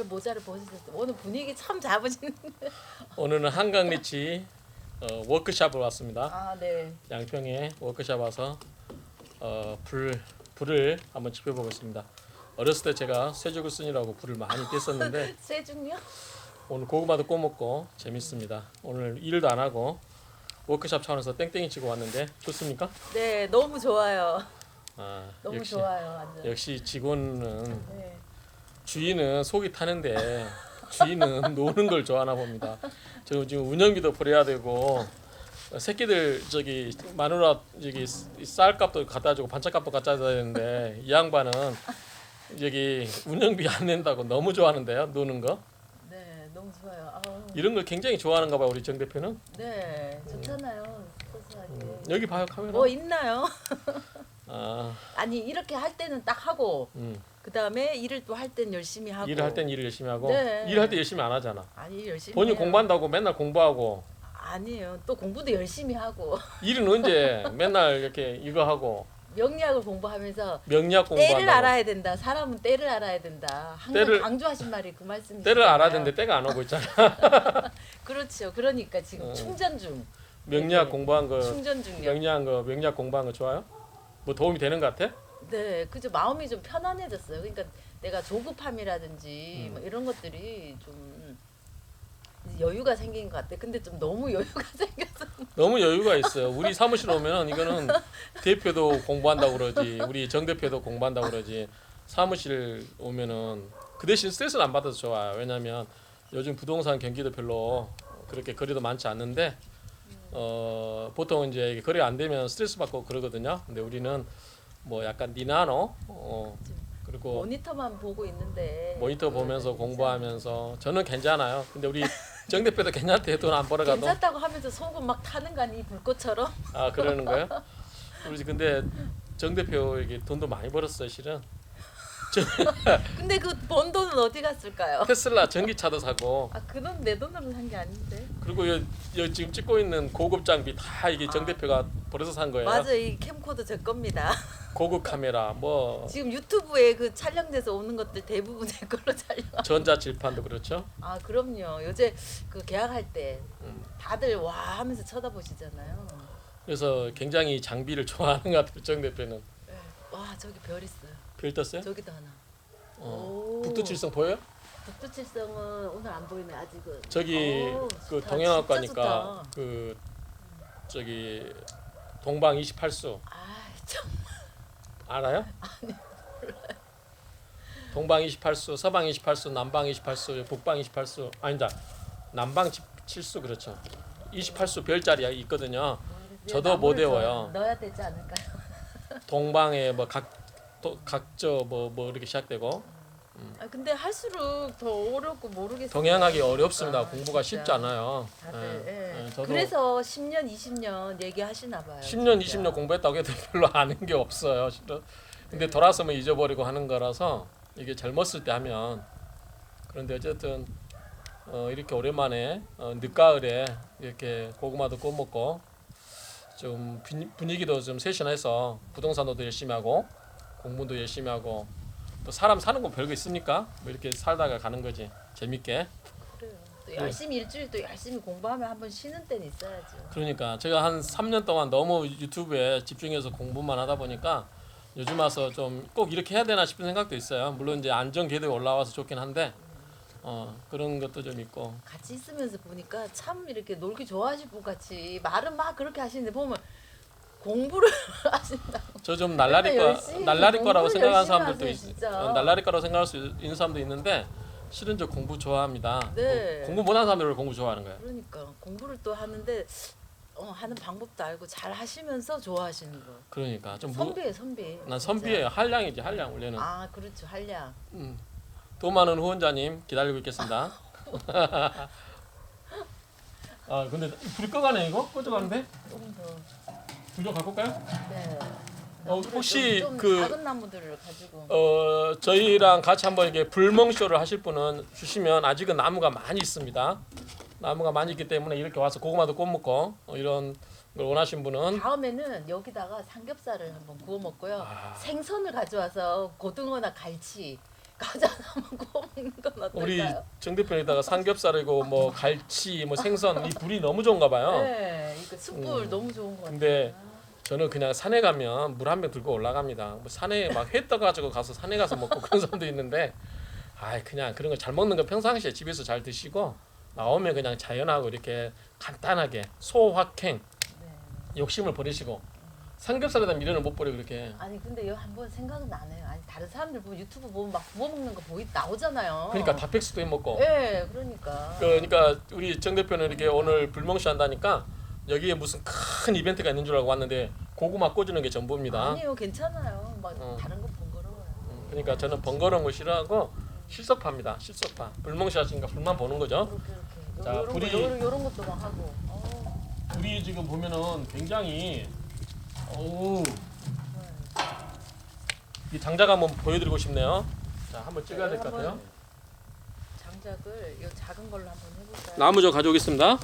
왜 모자를 벗으셨어요? 오늘 분위기 참 잡으시는. 오늘은 한강 리치 어, 워크샵을 왔습니다. 아 네. 양평에 워크샵 와서 어, 불 불을 한번 지펴보겠습니다. 어렸을 때 제가 쇠죽을 쓰느라고 불을 많이 뗐었는데 세중요? 오늘 고구마도 꼬먹고 재밌습니다. 오늘 일도 안 하고 워크샵 차원에서 땡땡이 치고 왔는데 좋습니까? 네 너무 좋아요. 아, 너무 역시 좋아요 완전. 역시 직원은 네. 주인은 속이 타는데 주인은 노는 걸 좋아하나 봅니다. 저 지금 운영비도 벌여야 되고 새끼들 저기 마누라 저기 쌀값도 갖다 주고 반찬값도 갖다 줘야 되는데 이 양반은 여기 운영비 안 낸다고 너무 좋아하는데요 노는 거 네 너무 좋아요. 아우. 이런 걸 굉장히 좋아하는가 봐요 우리 정 대표는 네 좋잖아요. 소소하게. 여기 봐요 카메라 뭐 있나요? 아 아니 이렇게 할 때는 딱 하고 음. 그 다음에 일을 또 할 땐 열심히 하고. 일을 할 땐 일을 열심히 하고 네. 일할 때 열심히 안 하잖아 아니 열심히. 본인 해요. 공부한다고 맨날 공부하고 아니에요. 또 공부도 열심히 하고 일은 언제 맨날 이렇게 이거 하고 명리학을 공부하면서 명리학 때를 공부한다고 알아야 된다. 사람은 때를 알아야 된다. 항상 때를- 강조하신 말이 그 말씀이시잖아요. 때를 알아야 되는데 때가 안 오고 있잖아. 그렇죠. 그러니까 지금 어. 충전 중. 명리학 네. 공부한 거, 충전 중이요. 명리학 거, 명리학 공부한 거 좋아요? 뭐 도움이 되는 것 같아? 네, 그죠. 마음이 좀 편안해졌어요. 그러니까 내가 조급함이라든지 음. 뭐 이런 것들이 좀 여유가 생긴 것 같아. 근데 좀 너무 여유가 생겨서 너무 여유가 있어요. 우리 사무실 오면은 이거는 대표도 공부한다고 그러지, 우리 정 대표도 공부한다고 그러지. 사무실 오면은 그 대신 스트레스를 안 받아서 좋아요. 왜냐하면 요즘 부동산 경기도 별로 그렇게 거래도 많지 않는데 어 보통 이제 거래 안 되면 스트레스 받고 그러거든요. 근데 우리는 뭐 약간 니나노 어 그리고 모니터만 보고 있는데 모니터 보면서 네, 공부하면서 저는 괜찮아요. 근데 우리 정 대표도 괜찮대 돈안 벌어가도 괜찮다고 하면서 속은 막 타는 거 아니 불꽃처럼? 아 그러는 거예요? 우리 근데 정 대표에게 돈도 많이 벌었어요 실은 근데 그 번 돈은 어디 갔을까요? 테슬라 전기차도 사고 아, 그 돈 내 돈으로 산 게 아닌데. 그리고 여, 여 지금 찍고 있는 고급 장비 다 이게 정 대표가 벌어서 산 거예요. 맞아, 이 캠코더 제 겁니다. 고급 카메라 뭐 지금 유튜브에 그 촬영돼서 오는 것들 대부분 제 걸로 촬영. 전자 질판도 그렇죠. 아 그럼요. 요새 그 계약할 때 음. 다들 와 하면서 쳐다보시잖아요. 그래서 굉장히 장비를 좋아하는 것 같아요 정 대표는. 네. 와 저기 별 있어요. 별 떴어요? 저기도 하나. 어. 오. 북두칠성 보여요? 북두칠성은 오늘 안 보이네 아직은. 저기 오, 그 좋다. 동양학과니까 좋다. 그 저기 동방 28수 아 참. 알아요? 동방 28수, 서방 28수, 남방 28수, 북방 28수 아니다. 남방 7수 그렇죠. 28수 별자리 있거든요. 저도 못 외워요. 넣어야 되지 않을까요? 동방에 뭐 각 각저 뭐뭐 이렇게 시작되고 아 근데 할수록 더 어렵고 모르겠어요. 동양학이 어렵습니다. 그러니까, 공부가 진짜. 쉽지 않아요. 다들 예, 예. 예, 저도 그래서 10년 20년 얘기하시나 봐요. 10년 진짜. 20년 공부했다고 해도 별로 아는 게 없어요. 실은. 근데 네. 돌아서면 잊어버리고 하는 거라서 이게 젊었을 때 하면 그런데 어쨌든 어, 이렇게 오랜만에 어, 늦가을에 이렇게 고구마도 구워 먹고 좀 분- 분위기도 좀 세신해서 부동산도 더 열심히 하고 공부도 열심히 하고 또 사람 사는 거 별거 있습니까? 뭐 이렇게 살다가 가는 거지 재밌게. 또 네. 열심히 일주일 또 열심히 공부하면 한 번 쉬는 때는 있어야죠. 그러니까 제가 한 3년 동안 너무 유튜브에 집중해서 공부만 하다 보니까 요즘 와서 좀 꼭 이렇게 해야 되나 싶은 생각도 있어요. 물론 이제 안정 궤도에 올라와서 좋긴 한데 어, 그런 것도 좀 있고 같이 있으면서 보니까 참 이렇게 놀기 좋아하실 분 같이 말은 막 그렇게 하시는데 보면 공부를 하신다. 저좀 날라리 거 열심히 날라리 거라고 공부를 생각하는 열심히 사람들도 하세요, 있, 진짜. 어, 날라리 거라고 생각할 수 있는 사람도 있는데 실은 저 공부 좋아합니다. 네. 어, 공부 못하는 사람들은 공부 좋아하는 거예요. 그러니까 공부를 또 하는데 어, 하는 방법도 알고 잘 하시면서 좋아하시는 거. 그러니까 좀 무, 선비예요, 선비. 난. 선비예요. 한량이지 한량 원래는. 아, 그렇죠. 한량. 음. 돈 많은 후원자님 기다리고 있겠습니다. 아 근데 불 꺼가네 이거 꺼져가는데 조금 더. 불좀 갖고 올까요? 네. 어, 혹시 좀, 좀 그- 작은 나무들을 가지고 어 저희랑 같이 한번 이게 불멍 쇼를 하실 분은 주시면 아직은 나무가 많이 있습니다. 나무가 많이 있기 때문에 이렇게 와서 고구마도 구워 먹고 어, 이런 걸 원하신 분은 다음에는 여기다가 삼겹살을 한번 구워 먹고요. 아. 생선을 가져와서 고등어나 갈치 과자 한번 구워 먹는 건 어떨까요? 우리 정 대표에다가 삼겹살이고 뭐 갈치, 뭐 생선 이 불이 너무 좋은가 봐요. 네, 이거 숯불 음. 너무 좋은 것 같아요. 근데 저는 그냥 산에 가면 물 한 병 들고 올라갑니다. 뭐 산에 막 회 떠가지고 가서 산에 가서 먹고 그런 사람도 있는데, 아 그냥 그런 거 잘 먹는 거 평상시에 집에서 잘 드시고 나오면 그냥 자연하고 이렇게 간단하게 소확행 네. 욕심을 버리시고 삼겹살에다 미련을 못 버려 그렇게. 아니 근데 이거 한번 생각은 나네요. 아니 다른 사람들 보면 유튜브 보면 막 구워 먹는 거 보이 나오잖아요. 그러니까 닭백숙도 해 먹고. 예, 그러니까. 그러니까 우리 정 대표는 이렇게 오늘 불멍쇼 한다니까 여기에 무슨 큰 이벤트가 있는 줄 알고 왔는데 고구마 꽂는 게 전부입니다. 아니요, 괜찮아요. 막 어. 다른 거 번거로워요. 음, 그러니까 저는 번거로운 거 싫어하고 실속파입니다. 실속파. 하시니까 불만 보는 거죠. 이렇게 이렇게. 자, 요런 불이- 거, 요런, 요런 것도 막 하고. 어. 우리 지금 보면은 굉장히 어우 이 장작 한번 보여드리고 싶네요. 자 한번 찍어야 될 것 같아요. 장작을 이 작은 걸로 한번 해볼까요? 나무 좀 가져오겠습니다.